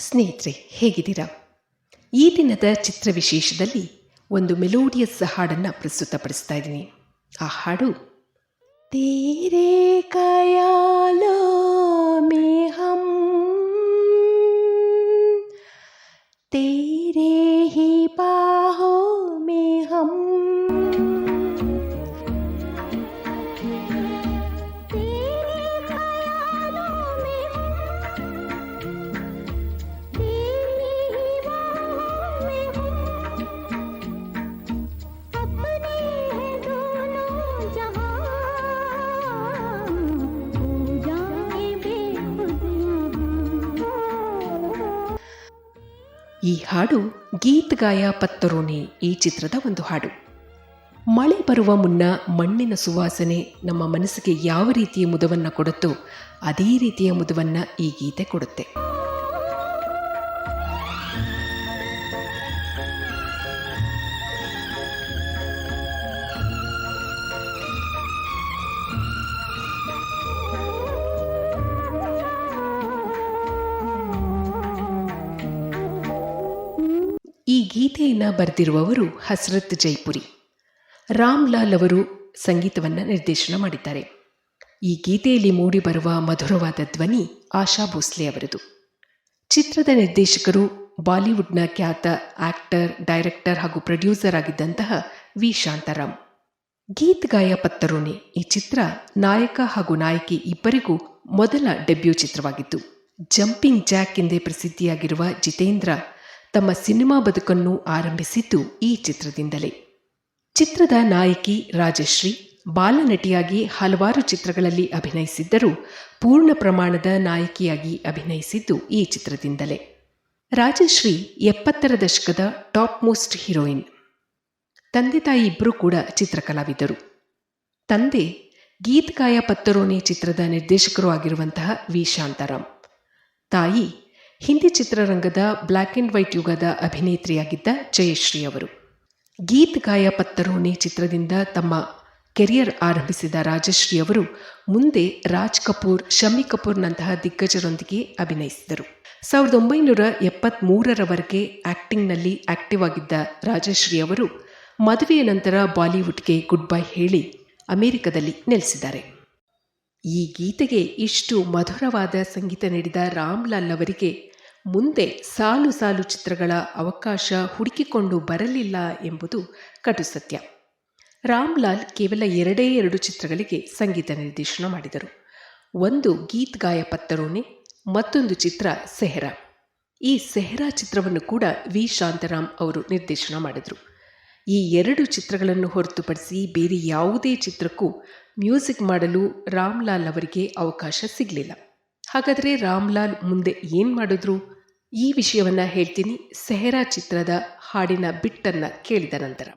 ಸ್ನೇಹಿತರೆ, ಹೇಗಿದ್ದೀರಾ? ಈ ದಿನದ ಚಿತ್ರ ವಿಶೇಷದಲ್ಲಿ ಒಂದು ಮೆಲೋಡಿಯಸ್ ಹಾಡನ್ನು ಪ್ರಸ್ತುತಪಡಿಸ್ತಾ ಇದ್ದೀನಿ. ಆ ಹಾಡು, ತೀರೇ ಕಯಾಲೋ ಈ ಹಾಡು ಗೀತ್ ಗಾಯ ಪತ್ತರೋನೆ ಈ ಚಿತ್ರದ ಒಂದು ಹಾಡು. ಮಳೆ ಬರುವ ಮುನ್ನ ಮಣ್ಣಿನ ಸುವಾಸನೆ ನಮ್ಮ ಮನಸ್ಸಿಗೆ ಯಾವ ರೀತಿಯ ಮುದವನ್ನು ಕೊಡುತ್ತೋ ಅದೇ ರೀತಿಯ ಮುದವನ್ನು ಈ ಗೀತೆ ಕೊಡುತ್ತೆ. ಈ ಗೀತೆಯನ್ನು ಬರೆದಿರುವವರು ಹಸ್ರತ್ ಜೈಪುರಿ. ರಾಮ್ ಲಾಲ್ ಅವರು ಸಂಗೀತವನ್ನು ನಿರ್ದೇಶನ ಮಾಡಿದ್ದಾರೆ. ಈ ಗೀತೆಯಲ್ಲಿ ಮೂಡಿಬರುವ ಮಧುರವಾದ ಧ್ವನಿ ಆಶಾ ಭೋಸ್ಲೆ ಅವರದು. ಚಿತ್ರದ ನಿರ್ದೇಶಕರು ಬಾಲಿವುಡ್ನ ಖ್ಯಾತ ಆಕ್ಟರ್, ಡೈರೆಕ್ಟರ್ ಹಾಗೂ ಪ್ರೊಡ್ಯೂಸರ್ ಆಗಿದ್ದಂತಹ ವಿ. ಶಾಂತಾರಾಮ್. ಗೀತ್ ಗಾಯ ಪತ್ತರೋನೆ ಈ ಚಿತ್ರ ನಾಯಕ ಹಾಗೂ ನಾಯಕಿ ಇಬ್ಬರಿಗೂ ಮೊದಲ ಡೆಬ್ಯೂ ಚಿತ್ರವಾಗಿತ್ತು. ಜಂಪಿಂಗ್ ಜಾಕ್ ಎಂದೇ ಪ್ರಸಿದ್ಧಿಯಾಗಿರುವ ಜಿತೇಂದ್ರ ತಮ್ಮ ಸಿನಿಮಾ ಬದುಕನ್ನು ಆರಂಭಿಸಿದ್ದು ಈ ಚಿತ್ರದಿಂದಲೇ. ಚಿತ್ರದ ನಾಯಕಿ ರಾಜಶ್ರೀ ಬಾಲನಟಿಯಾಗಿ ಹಲವಾರು ಚಿತ್ರಗಳಲ್ಲಿ ಅಭಿನಯಿಸಿದ್ದರೂ ಪೂರ್ಣ ಪ್ರಮಾಣದ ನಾಯಕಿಯಾಗಿ ಅಭಿನಯಿಸಿದ್ದು ಈ ಚಿತ್ರದಿಂದಲೇ. ರಾಜಶ್ರೀ ಎಪ್ಪತ್ತರ ದಶಕದ ಟಾಪ್ ಮೋಸ್ಟ್ ಹೀರೋಯಿನ್. ತಂದೆ ತಾಯಿ ಇಬ್ಬರೂ ಕೂಡ ಚಿತ್ರಕಲಾವಿದರು. ತಂದೆ ಗೀತ್ಗಾಯ ಪತ್ತರೋನಿ ಚಿತ್ರದ ನಿರ್ದೇಶಕರು ಆಗಿರುವಂತಹ ವಿ. ಶಾಂತಾರಾಮ್. ತಾಯಿ ಹಿಂದಿ ಚಿತ್ರರಂಗದ ಬ್ಲ್ಯಾಕ್ ಆ್ಯಂಡ್ ವೈಟ್ ಯುಗದ ಅಭಿನೇತ್ರಿಯಾಗಿದ್ದ ಜಯಶ್ರೀ ಅವರು. ಗೀತ್ ಗಾಯ ಪತ್ತರೋಣಿ ಚಿತ್ರದಿಂದ ತಮ್ಮ ಕೆರಿಯರ್ ಆರಂಭಿಸಿದ ರಾಜಶ್ರೀ ಅವರು ಮುಂದೆ ರಾಜ್ ಕಪೂರ್ ಶಮ್ಮಿ ಕಪೂರ್ನಂತಹ ದಿಗ್ಗಜರೊಂದಿಗೆ ಅಭಿನಯಿಸಿದರು. ಸಾವಿರದ ಒಂಬೈನೂರ ಎಪ್ಪತ್ತ್ಮೂರರವರೆಗೆ ಆಕ್ಟಿಂಗ್ನಲ್ಲಿ ಆಕ್ಟಿವ್ ಆಗಿದ್ದ ರಾಜಶ್ರೀ ಅವರು ಮದುವೆಯ ನಂತರ ಬಾಲಿವುಡ್ಗೆ ಗುಡ್ ಬೈ ಹೇಳಿ ಅಮೆರಿಕದಲ್ಲಿ ನೆಲೆಸಿದ್ದಾರೆ. ಈ ಗೀತೆಗೆ ಇಷ್ಟು ಮಧುರವಾದ ಸಂಗೀತ ನೀಡಿದ ರಾಮ್ಲಾಲ್ ಅವರಿಗೆ ಮುಂದೆ ಸಾಲು ಸಾಲು ಚಿತ್ರಗಳ ಅವಕಾಶ ಹುಡುಕಿಕೊಂಡು ಬರಲಿಲ್ಲ ಎಂಬುದು ಕಟು ಸತ್ಯ. ರಾಮ್ಲಾಲ್ ಕೇವಲ ಎರಡೇ ಎರಡು ಚಿತ್ರಗಳಿಗೆ ಸಂಗೀತ ನಿರ್ದೇಶನ ಮಾಡಿದರು. ಒಂದು ಗೀತ್ ಗಾಯ ಪತ್ತರೋನೆ ಮತ್ತೊಂದು ಚಿತ್ರ ಸೆಹರಾ. ಈ ಸೆಹರಾ ಚಿತ್ರವನ್ನು ಕೂಡ ವಿ. ಶಾಂತರಾಮ್ ಅವರು ನಿರ್ದೇಶನ ಮಾಡಿದರು. ಈ ಎರಡು ಚಿತ್ರಗಳನ್ನು ಹೊರತುಪಡಿಸಿ ಬೇರೆ ಯಾವುದೇ ಚಿತ್ರಕ್ಕೂ ಮ್ಯೂಸಿಕ್ ಮಾಡಲು ರಾಮ್ಲಾಲ್ ಅವರಿಗೆ ಅವಕಾಶ ಸಿಗಲಿಲ್ಲ. ಹಾಗಾದರೆ ರಾಮ್ಲಾಲ್ ಮುಂದೆ ಏನು ಮಾಡಿದ್ರು? ಈ ವಿಷಯವನ್ನು ಹೇಳ್ತೀನಿ ಸೆಹರಾ ಚಿತ್ರದ ಹಾಡಿನ ಬಿಟ್ಟನ್ನು ಕೇಳಿದ ನಂತರ.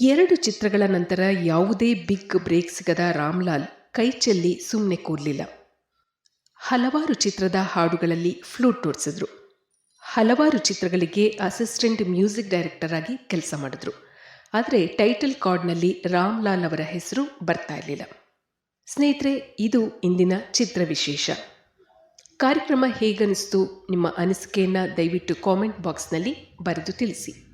ಎರಡು ಚಿತ್ರಗಳ ನಂತರ ಯಾವುದೇ ಬಿಗ್ ಬ್ರೇಕ್ ಸಿಗದ ರಾಮ್ಲಾಲ್ ಕೈ ಚೆಲ್ಲಿ ಸುಮ್ಮನೆ ಕೂರಲಿಲ್ಲ. ಹಲವಾರು ಚಿತ್ರದ ಹಾಡುಗಳಲ್ಲಿ ಫ್ಲೂಟ್ ನುಡಿಸಿದ್ರು ಹಲವಾರು ಚಿತ್ರಗಳಿಗೆ ಅಸಿಸ್ಟೆಂಟ್ ಮ್ಯೂಸಿಕ್ ಡೈರೆಕ್ಟರ್ ಆಗಿ ಕೆಲಸ ಮಾಡಿದ್ರು. ಆದರೆ ಟೈಟಲ್ ಕಾರ್ಡ್ನಲ್ಲಿ ರಾಮ್ಲಾಲ್ ಅವರ ಹೆಸರು ಬರ್ತಾ ಇರಲಿಲ್ಲ. ಸ್ನೇಹಿತರೆ, ಇದು ಇಂದಿನ ಚಿತ್ರ ವಿಶೇಷ. ಕಾರ್ಯಕ್ರಮ ಹೇಗನಿಸ್ತು ನಿಮ್ಮ ಅನಿಸಿಕೆಯನ್ನು ದಯವಿಟ್ಟು ಕಾಮೆಂಟ್ ಬಾಕ್ಸ್ನಲ್ಲಿ ಬರೆದು ತಿಳಿಸಿ.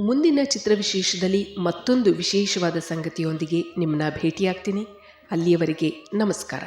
ಮುಂದಿನ ಚಿತ್ರ ವಿಶೇಷದಲ್ಲಿ ಮತ್ತೊಂದು ವಿಶೇಷವಾದ ಸಂಗತಿಯೊಂದಿಗೆ ನಿಮ್ಮನ್ನ ಭೇಟಿಯಾಗ್ತೀನಿ. ಅಲ್ಲಿಯವರೆಗೆ ನಮಸ್ಕಾರ.